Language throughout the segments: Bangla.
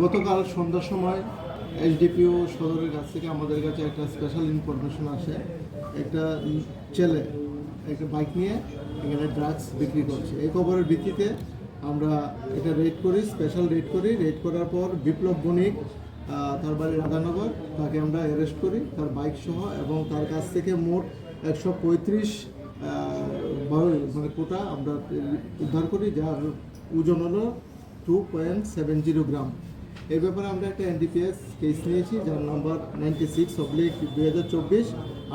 গতকাল সন্ধ্যার সময় এসডিপিও সদরের কাছ থেকে আমাদের কাছে একটা স্পেশাল ইনফরমেশন আসে। একটা ছেলে, একটা বাইক নিয়ে এখানে ড্রাগস বিক্রি করছে। এই খবরের ভিত্তিতে আমরা এটা রেড করি স্পেশাল রেড করি। রেড করার পর বিপ্লব বণিক তার বাড়ি রাধানগর, তাকে আমরা অ্যারেস্ট করি। তার বাইক সহ এবং তার কাছ থেকে মোট একশো পঁয়ত্রিশ মানে কোটা আমরা উদ্ধার করি যার ওজন হলো two point seven zero gram. এই ব্যাপারে আমরা একটা এনডিপিএস কেস নিয়েছি যার নাম্বার নাইনটি সিক্স অবলিক দুই হাজার চব্বিশ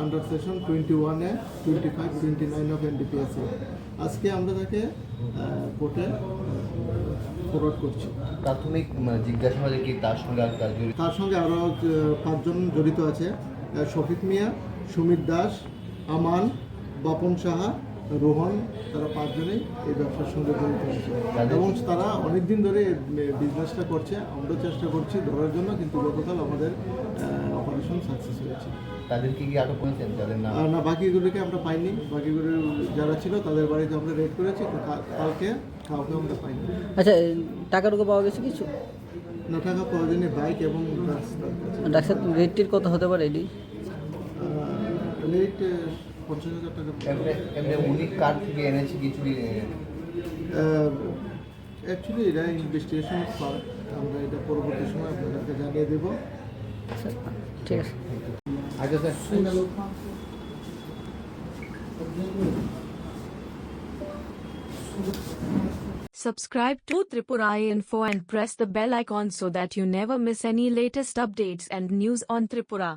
আন্ডার সেশন টোয়েন্টি ওয়ানে twenty five twenty nine of NDPS আজকে আমরা তাকে কোর্টে ফরওয়ার্ড করছি। প্রাথমিক মানে জিজ্ঞাসাবাদে কি তার সঙ্গে তার সঙ্গে আরও পাঁচজন জড়িত আছে শফিক মিয়া সুমিত দাস আমান বাপন সাহা রোহন তারা পাঁচজনেই এই ব্যবসার সঙ্গে জড়িত আছে এবং তারা অনেক দিন ধরে বিজনেসটা করছে আমরা চেষ্টা করছি ধরার জন্য কিন্তু গতকাল আমাদের অপারেশন সাকসেস হয়েছে। তাদেরকে কি আটক করেছেন? যাদের নাম? আর না বাকিগুলিকে আমরা পাইনি। বাকিগুলি যারা ছিল তাদের বাড়িতে আমরা রেড করেছি কালকে কাউকে আমরা পাইনি। আচ্ছা টাকাটুকু পাওয়া গেছে কিছু? ন টাকা প্রয়োজনে বাইক এবং ডাক্তার রেটটির কত হতে পারে এটি? রেট পঞ্চাশ হাজার টাকা এমনি এমনি উনি কার থেকে এনেছে কিছু অ্যাকচুয়ালি এটা ইনভেস্টিগেশন পার্ট আমরা এটা পরবর্তী সময় আপনাদেরকে জানিয়ে দেবো আচ্ছা, ঠিক আছে আচ্ছা sir Subscribe to Tripura Info and press the bell icon so that you never miss any latest updates and news on Tripura.